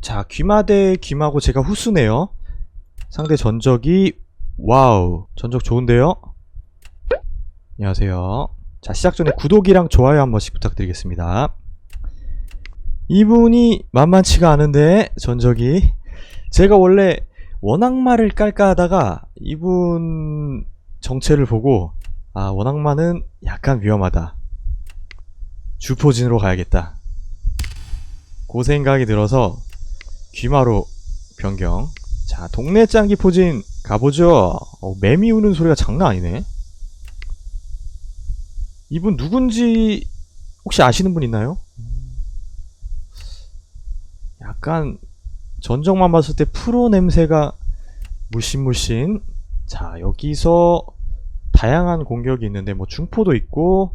자, 귀마 대 귀마고 제가 후수네요. 상대 전적이 와우. 전적 좋은데요? 안녕하세요. 자, 시작 전에 구독이랑 좋아요 한 번씩 부탁드리겠습니다. 이분이 만만치가 않은데 전적이 제가 원래 원악마를 깔까 하다가 이분 정체를 보고 아, 원악마는 약간 위험하다. 주포진으로 가야겠다. 그 생각이 들어서 귀마로 변경. 자, 동네 짱기 포진 가보죠. 어, 매미 우는 소리가 장난 아니네. 이분 누군지 혹시 아시는 분 있나요? 약간 전적만 봤을 때 프로 냄새가 물씬물씬. 자, 여기서 다양한 공격이 있는데 뭐 중포도 있고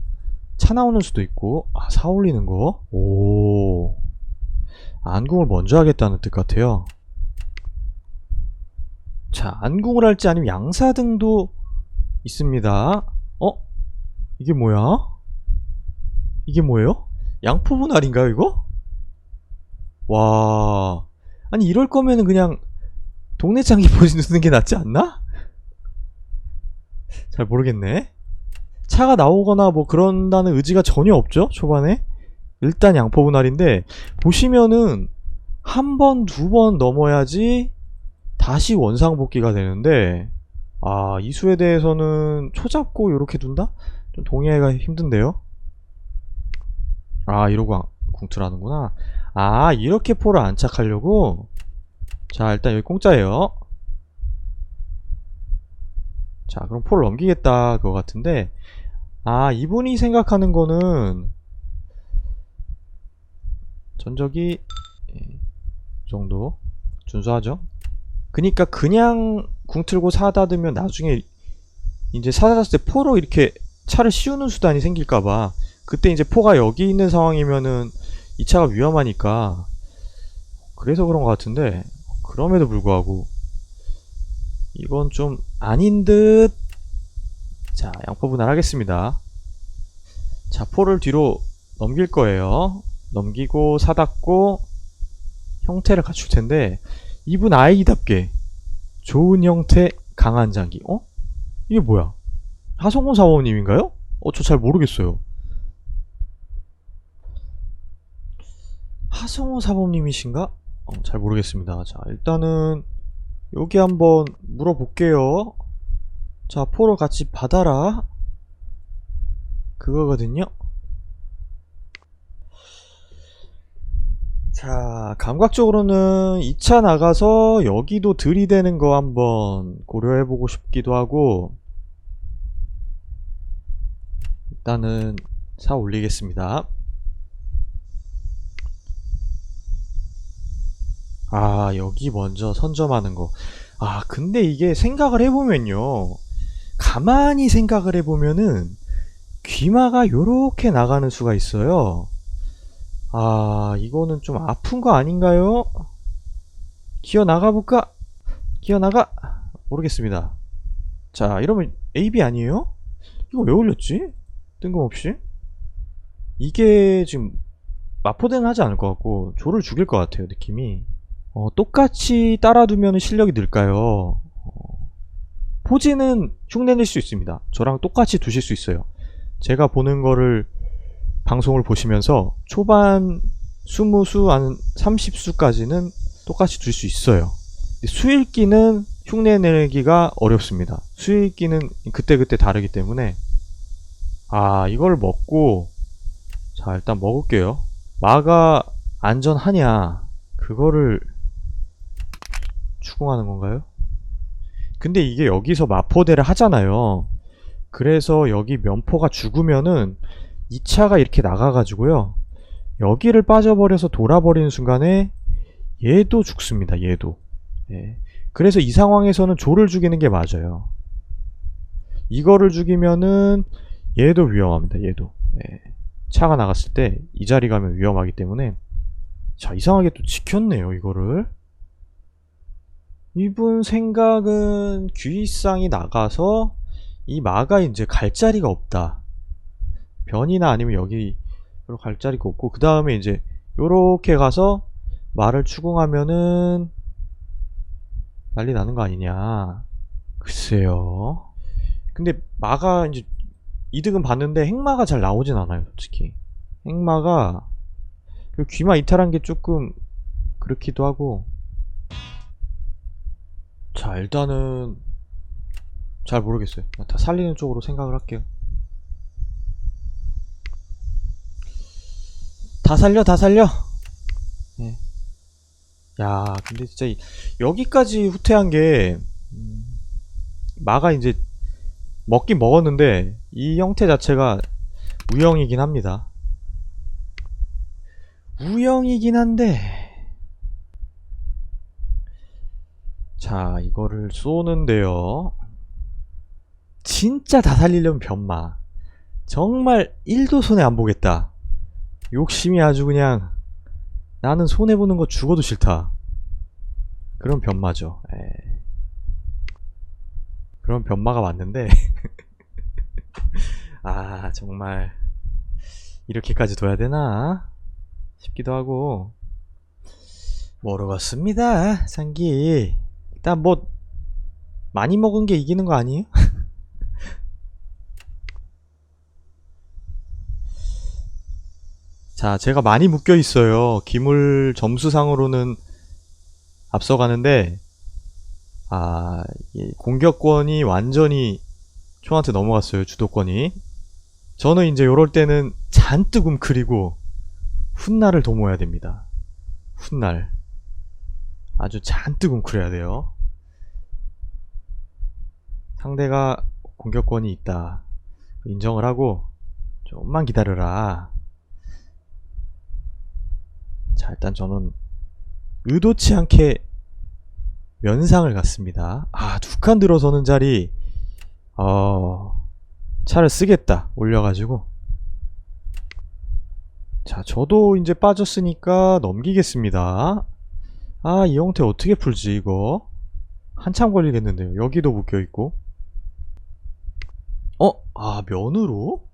차 나오는 수도 있고 아, 사 올리는 거. 오. 안궁을 먼저 하겠다는 뜻 같아요. 자, 안궁을 할지 아니면 양사등도 있습니다. 어? 이게 뭐야? 이게 뭐예요? 양포분 알인가요, 이거? 와. 아니, 이럴 거면은 그냥 동네 장기 보시 넣는 게 낫지 않나? 잘 모르겠네. 차가 나오거나 뭐 그런다는 의지가 전혀 없죠, 초반에. 일단 양포 분할인데 보시면은 한 번, 두 번 넘어야지 다시 원상복귀가 되는데 아, 이 수에 대해서는 초잡고 이렇게 둔다? 좀 동의하기가 힘든데요? 아, 이러고 안- 궁투라는구나. 아, 이렇게 포를 안착하려고? 자, 일단 여기 공짜예요. 자, 그럼 포를 넘기겠다, 그거 같은데. 아, 이분이 생각하는 거는 전적이 예, 이 정도 준수하죠. 그니까 그냥 궁 틀고 사다 두면 나중에 이제 사다 놨을 때 포로 이렇게 차를 씌우는 수단이 생길까봐 그때 이제 포가 여기 있는 상황이면은 이 차가 위험하니까 그래서 그런 것 같은데 그럼에도 불구하고 이건 좀 아닌 듯. 자, 양포 분할하겠습니다. 자, 포를 뒤로 넘길 거예요. 넘기고 사닫고 형태를 갖출 텐데 이분 아이답게 좋은 형태 강한 장기. 어? 이게 뭐야? 하성훈 사원님인가요? 어, 저 잘 모르겠어요. 하성호 사범님이신가? 어, 잘 모르겠습니다. 자, 일단은 여기 한번 물어볼게요. 자, 포로 같이 받아라. 그거거든요. 자, 감각적으로는 2차 나가서 여기도 들이대는 거 한번 고려해 보고 싶기도 하고, 일단은 사 올리겠습니다. 아, 여기 먼저 선점하는 거. 아, 근데 이게 생각을 해보면요. 가만히 생각을 해보면은, 귀마가 요렇게 나가는 수가 있어요. 아, 이거는 좀 아픈 거 아닌가요? 기어 나가볼까? 기어 나가? 모르겠습니다. 자, 이러면 AB 아니에요? 이거 왜 올렸지? 뜬금없이? 이게 지금 마포대는 하지 않을 것 같고 조를 죽일 것 같아요 느낌이 어, 똑같이 따라두면 실력이 늘까요? 어, 포지는 흉내낼 수 있습니다 저랑 똑같이 두실 수 있어요 제가 보는 거를 방송을 보시면서 초반 20수, 한 30수까지는 똑같이 둘 수 있어요. 수읽기는 흉내 내기가 어렵습니다. 수읽기는 그때그때 다르기 때문에 아 이걸 먹고 자 일단 먹을게요. 마가 안전하냐 그거를 추궁하는 건가요? 근데 이게 여기서 마포대를 하잖아요. 그래서 여기 면포가 죽으면은 2차가 이렇게 나가가지고요. 여기를 빠져버려서 돌아버리는 순간에 얘도 죽습니다. 얘도. 예. 그래서 이 상황에서는 조를 죽이는 게 맞아요. 이거를 죽이면은 얘도 위험합니다. 얘도. 예. 차가 나갔을 때 이 자리 가면 위험하기 때문에 자 이상하게 또 지켰네요. 이거를. 이분 생각은 귀상이 나가서 이 마가 이제 갈 자리가 없다. 변이나 아니면 여기로 갈 자리가 없고 그 다음에 이제 요렇게 가서 말을 추궁하면은 난리 나는 거 아니냐. 글쎄요. 근데 마가 이제 이득은 봤는데 행마가 잘 나오진 않아요, 솔직히. 행마가 귀마 이탈한 게 조금 그렇기도 하고. 자, 일단은 잘 모르겠어요. 다 살리는 쪽으로 생각을 할게요. 다 살려, 다 살려. 네. 야, 근데 진짜 이- 여기까지 후퇴한 게 음, 마가 이제 먹긴 먹었는데 이 형태 자체가 우영이긴 합니다. 우영이긴 한데 자, 이거를 쏘는데요. 진짜 다 살리려면 변마. 정말 1도 손해 안 보겠다. 욕심이 아주 그냥 나는 손해보는 거 죽어도 싫다. 그런 변마죠. 에. 그런 변마가 왔는데 아 정말 이렇게까지 둬야 되나 싶기도 하고 모르겠습니다 상기 일단 뭐 많이 먹은 게 이기는 거 아니에요? 자 제가 많이 묶여 있어요 기물 점수상으로는 앞서가는데 아 공격권이 완전히 총한테 넘어갔어요 주도권이 저는 이제 요럴 때는 잔뜩 움크리고 훗날을 도모해야 됩니다 훗날 아주 잔뜩 웅크려야 돼요. 상대가 공격권이 있다. 인정을 하고 좀만 기다려라. 자, 일단 저는 의도치 않게 면상을 갔습니다. 아, 두 칸 들어서는 자리, 어, 차를 쓰겠다. 올려가지고. 자, 저도 이제 빠졌으니까 넘기겠습니다. 아, 이 형태 어떻게 풀지, 이거? 한참 걸리겠는데요. 여기도 묶여있고. 어? 아, 면으로?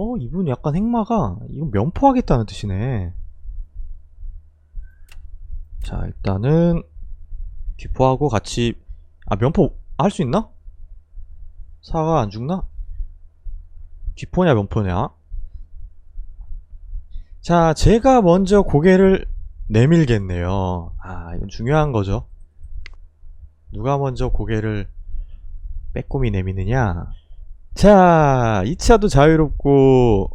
어, 이분 약간 행마가, 이건 면포하겠다는 뜻이네. 자, 일단은, 귀포하고 같이, 아, 면포 할 수 있나? 사가 안 죽나? 귀포냐, 면포냐? 자, 제가 먼저 고개를 내밀겠네요. 아, 이건 중요한 거죠. 누가 먼저 고개를 빼꼼히 내미느냐? 자, 2차도 자유롭고,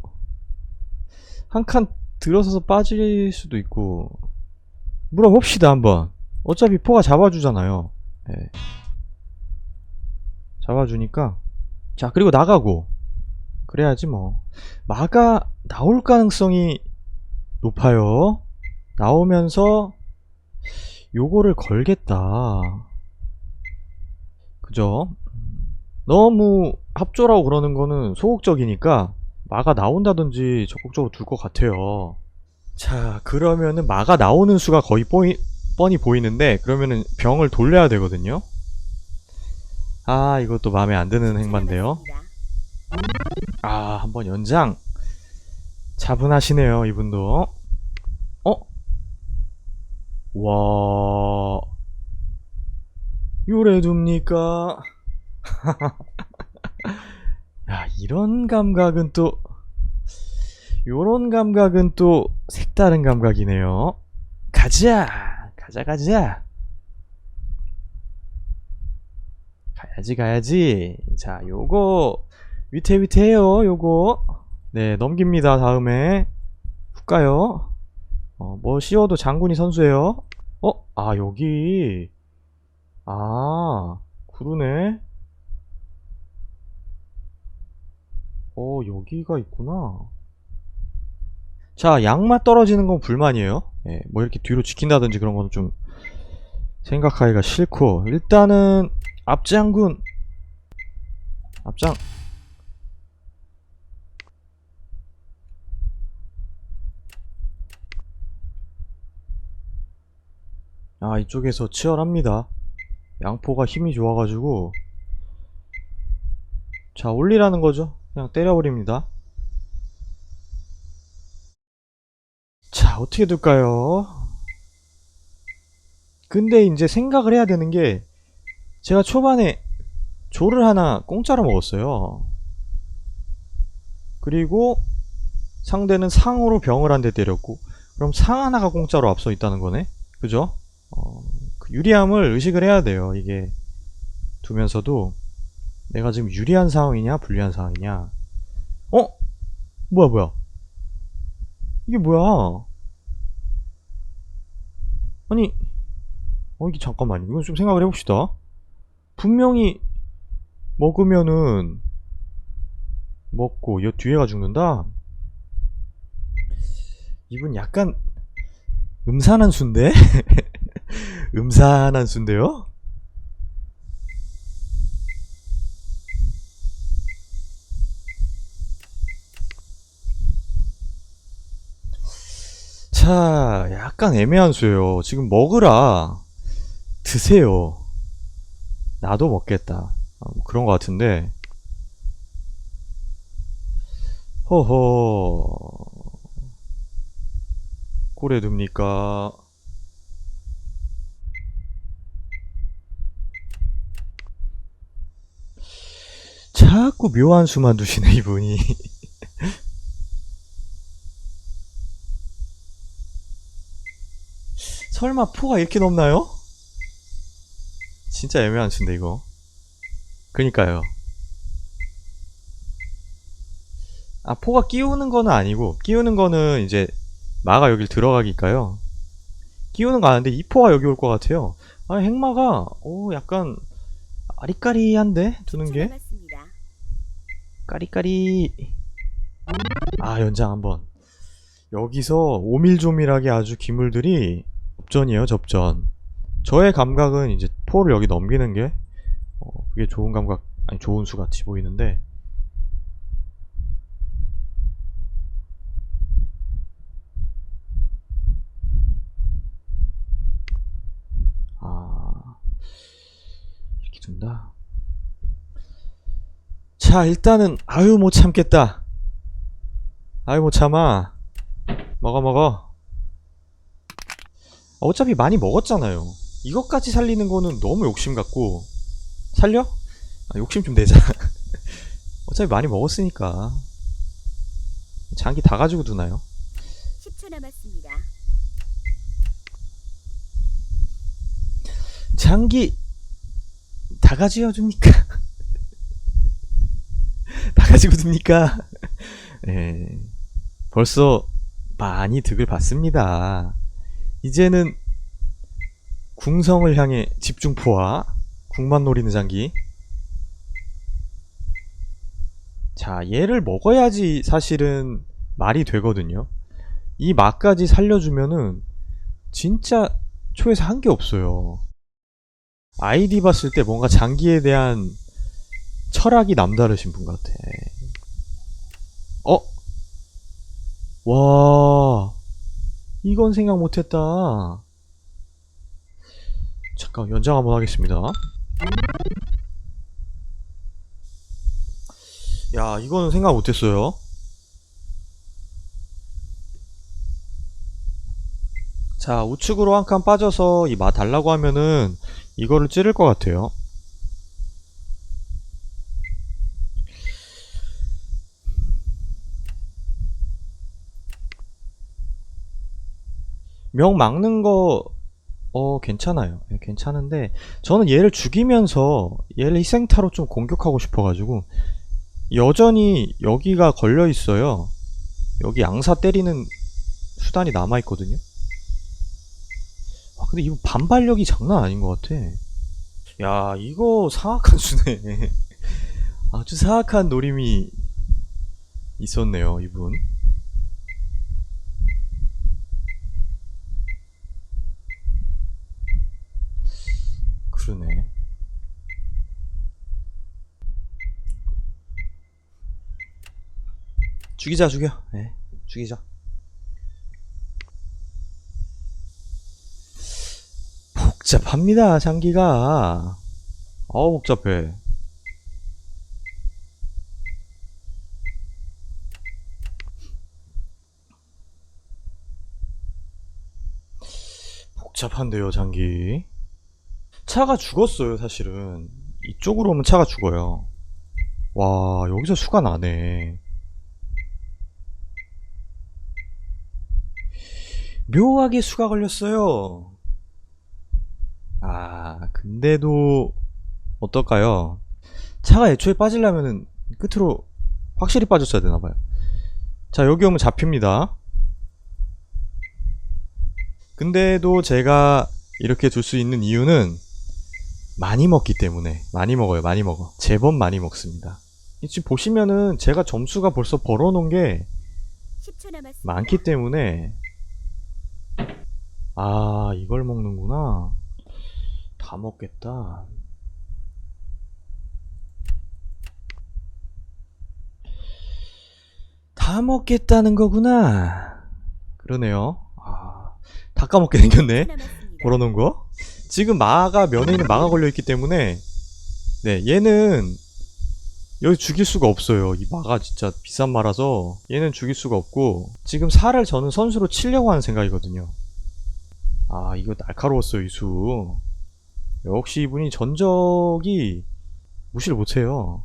한 칸 들어서서 빠질 수도 있고, 물어봅시다, 한번. 어차피 포가 잡아주잖아요. 예. 잡아주니까. 자, 그리고 나가고. 그래야지 뭐. 마가 나올 가능성이 높아요. 나오면서 요거를 걸겠다. 그죠? 너무 합조라고 그러는 거는 소극적이니까 마가 나온다든지 적극적으로 둘 것 같아요. 자, 그러면은 마가 나오는 수가 거의 뻔히, 뻔히 보이는데 그러면은 병을 돌려야 되거든요. 아, 이것도 마음에 안 드는 행반데요. 아, 한번 연장. 차분하시네요, 이분도. 어? 와. 요래 둡니까? 야, 이런 감각은 또, 요런 감각은 또 색다른 감각이네요. 가자! 가자, 가자! 가야지, 가야지. 자, 요거, 위태위태해요, 요거. 네, 넘깁니다, 다음에. 훅 가요. 어, 뭐 씌워도 장군이 선수예요. 어? 아 여기 아 그러네. 어 여기가 있구나. 자 양마 떨어지는 건 불만이에요. 예, 뭐 이렇게 뒤로 지킨다든지 그런 거는 좀 생각하기가 싫고 일단은 앞장군 앞장 아, 이쪽에서 치열합니다. 양포가 힘이 좋아가지고. 자, 올리라는 거죠. 그냥 때려버립니다. 자, 자, 어떻게 둘까요? 근데 이제 생각을 해야 되는 게 제가 초반에 조를 하나 공짜로 먹었어요. 그리고 상대는 상으로 병을 한 대 때렸고 그럼 상 하나가 공짜로 앞서 있다는 거네? 그죠? 어, 그 유리함을 의식을 해야 돼요. 이게 두면서도 내가 지금 유리한 상황이냐 불리한 상황이냐? 어? 뭐야 뭐야? 이게 뭐야? 아니 어 이게 잠깐만. 이건 좀 생각을 해봅시다. 분명히 먹으면은 먹고 여 뒤에가 죽는다? 이분 약간 음산한 순데? 음산한 순데요 자, 약간 애매한 수예요. 지금 먹으라 드세요. 나도 먹겠다. 아, 뭐 그런 것 같은데. 허허. 꼴에 둡니까? 자꾸 묘한 수만 두시네, 이분이. 설마 포가 이렇게 높나요? 진짜 애매한 수인데 이거. 그니까요. 아 포가 끼우는 거는 아니고 끼우는 거는 이제 마가 여길 들어가기까요? 끼우는 거 아는데 이 포가 여기 올 것 같아요. 아 행마가 오 약간 아리까리한데? 두는 게. 까리까리. 아 연장 한번. 여기서 오밀조밀하게 아주 기물들이 접전이에요 접전. 저의 감각은 이제 포를 여기 넘기는 게 어, 그게 좋은 감각 아니 좋은 수 같이 보이는데. 아 이렇게 둔다? 자 일단은 아유 못 참겠다. 아유 못 참아. 먹어 먹어 어차피 많이 먹었잖아요 이것까지 살리는 거는 너무 욕심 같고 살려? 아, 욕심 좀 내자 어차피 많이 먹었으니까 장기 다 가지고 두나요? 10초 남았습니다. 장기 다 가지고 줍니까? 다 가지고 둡니까? 예, 벌써 많이 득을 봤습니다. 이제는 궁성을 향해 집중포와 궁만 노리는 장기. 자, 얘를 먹어야지 사실은 말이 되거든요. 이 맛까지 살려주면은 진짜 초에서 한 게 없어요. 아이디 봤을 때 뭔가 장기에 대한 철학이 남다르신 분 같아. 어? 와, 이건 생각 못했다. 잠깐 연장 한번 하겠습니다. 야, 이거는 생각 못했어요. 자, 우측으로 한 칸 빠져서 이 마 달라고 하면은 이거를 찌를 것 같아요. 명 막는 거, 어, 괜찮아요. 예, 괜찮은데, 저는 얘를 죽이면서 얘를 희생타로 좀 공격하고 싶어가지고, 여전히 여기가 걸려 있어요. 여기 양사 때리는 수단이 남아 있거든요. 와, 근데 이거 반발력이 장난 아닌 것 같아. 야, 이거 사악한 수네. 아주 사악한 노림이 있었네요, 이분. 그러네. 죽이자, 죽여. 네, 죽이자. 복잡합니다, 장기가. 어우, 복잡해. 복잡한데요, 장기. 차가 죽었어요, 사실은. 이쪽으로 오면 차가 죽어요. 와, 여기서 수가 나네. 묘하게 수가 걸렸어요. 아, 근데도, 어떨까요? 차가 애초에 빠지려면은 끝으로 확실히 빠졌어야 되나봐요. 자, 여기 오면 잡힙니다. 근데도 제가 이렇게 둘 수 있는 이유는 많이 먹기 때문에 많이 먹어요 많이 먹어 제법 많이 먹습니다 이 지금 보시면은 제가 점수가 벌써 벌어놓은 게 10초 남았습니다. 많기 때문에 아 이걸 먹는구나 다 먹겠다 다 먹겠다는 거구나 그러네요 아, 다 까먹게 생겼네 10초 남았습니다. 걸어놓은 거. 지금 마가 면에 있는 마가 걸려 있기 때문에 네 얘는 여기 죽일 수가 없어요. 이 마가 진짜 비싼 마라서 얘는 죽일 수가 없고 지금 살을 저는 선수로 치려고 하는 생각이거든요. 아 이거 날카로웠어요 이수. 역시 이분이 전적이 무시를 못해요.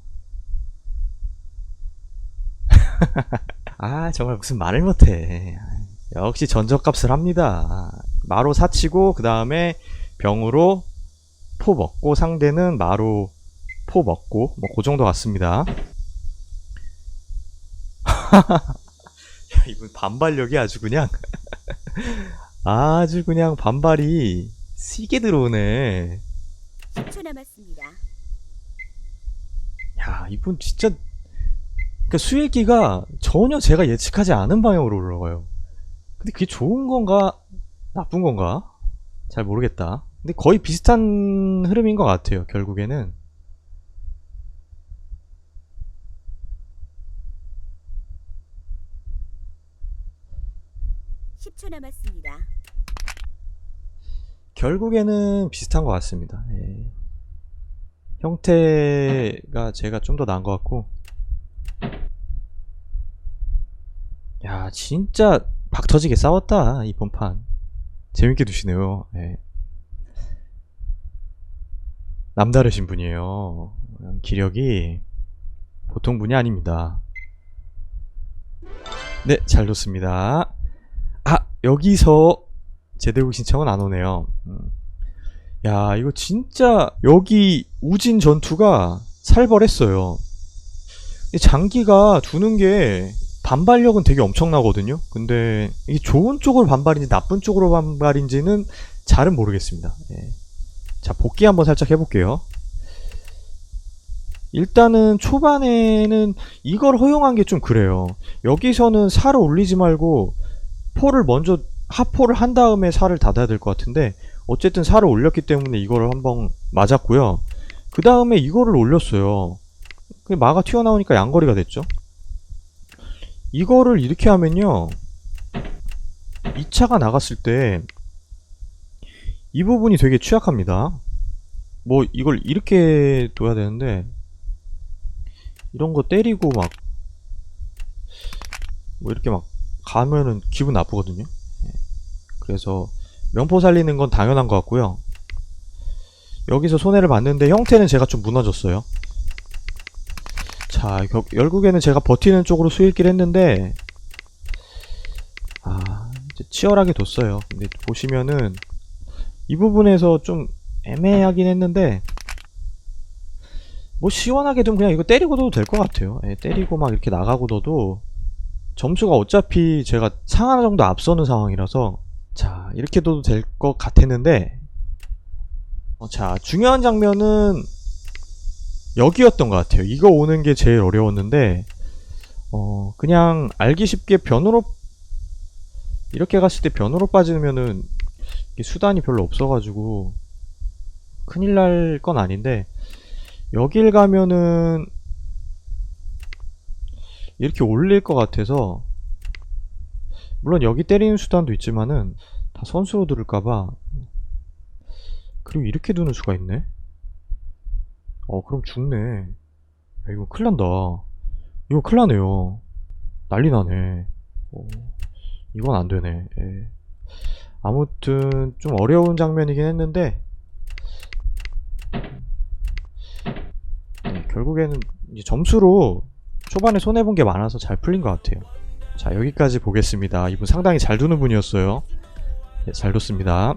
아 정말 무슨 말을 못해. 역시 전적값을 합니다. 마로 사치고 그 다음에 병으로 포 먹고 상대는 마로 포 먹고 뭐 그 정도 같습니다. 야, 이분 반발력이 아주 그냥 아주 그냥 반발이 시게 들어오네. 10초 남았습니다. 야 이분 진짜 그 수익기가 전혀 제가 예측하지 않은 방향으로 올라가요. 근데 그게 좋은 건가 나쁜 건가 잘 모르겠다. 근데 거의 비슷한 흐름인 것 같아요. 결국에는 10초 남았습니다. 결국에는 비슷한 것 같습니다. 예. 형태가 제가 좀 더 나은 것 같고. 야, 진짜 박 터지게 싸웠다, 이번 판. 재밌게 두시네요. 예. 남다르신 분이에요. 기력이 보통 분이 아닙니다. 네, 잘 뒀습니다. 아, 여기서 제대국 신청은 안 오네요. 음. 야, 이거 진짜 여기 우진 전투가 살벌했어요. 이 장기가 두는 게 반발력은 되게 엄청나거든요. 근데 이게 좋은 쪽으로 반발인지 나쁜 쪽으로 반발인지는 잘은 모르겠습니다. 예. 자, 복귀 한번 살짝 해볼게요. 일단은 초반에는 이걸 허용한 게 좀 그래요. 여기서는 살을 올리지 말고 포를 먼저 하포를 한 다음에 살을 닫아야 될 것 같은데 어쨌든 살을 올렸기 때문에 이거를 한번 맞았고요. 그 다음에 이거를 올렸어요. 그 마가 튀어나오니까 양거리가 됐죠. 이거를 이렇게 하면요. 2차가 나갔을 때 이 부분이 되게 취약합니다. 뭐 이걸 이렇게 둬야 되는데 이런 거 때리고 막 뭐 이렇게 막 가면은 기분 나쁘거든요. 예. 그래서 명포 살리는 건 당연한 것 같고요. 여기서 손해를 봤는데 형태는 제가 좀 무너졌어요. 자, 겨- 결국에는 제가 버티는 쪽으로 수익기를 했는데 아, 치열하게 뒀어요. 근데 보시면은 이 부분에서 좀 애매하긴 했는데 뭐 시원하게 좀 그냥 이거 때리고 둬도 될 것 같아요. 예, 때리고 막 이렇게 나가고 둬도 점수가 어차피 제가 상 하나 정도 앞서는 상황이라서 자 이렇게 둬도 될 것 같았는데 어, 자 중요한 장면은 여기였던 것 같아요 이거 오는 게 제일 어려웠는데 어 그냥 알기 쉽게 변으로 이렇게 갔을 때 변으로 빠지면은 수단이 별로 없어가지고 큰일 날 건 아닌데 여길 가면은 이렇게 올릴 것 같아서 물론 여기 때리는 수단도 있지만은 다 선수로 들을까봐 그리고 이렇게 두는 수가 있네? 어 그럼 죽네. 야, 이거 큰일 난다. 이거 큰일 나네요. 난리 나네. 어, 이건 안 되네. 예. 아무튼 좀 어려운 장면이긴 했는데 네, 결국에는 점수로 초반에 손해본 게 많아서 잘 풀린 것 같아요. 자 여기까지 보겠습니다. 이분 상당히 잘 두는 분이었어요. 네, 잘 뒀습니다.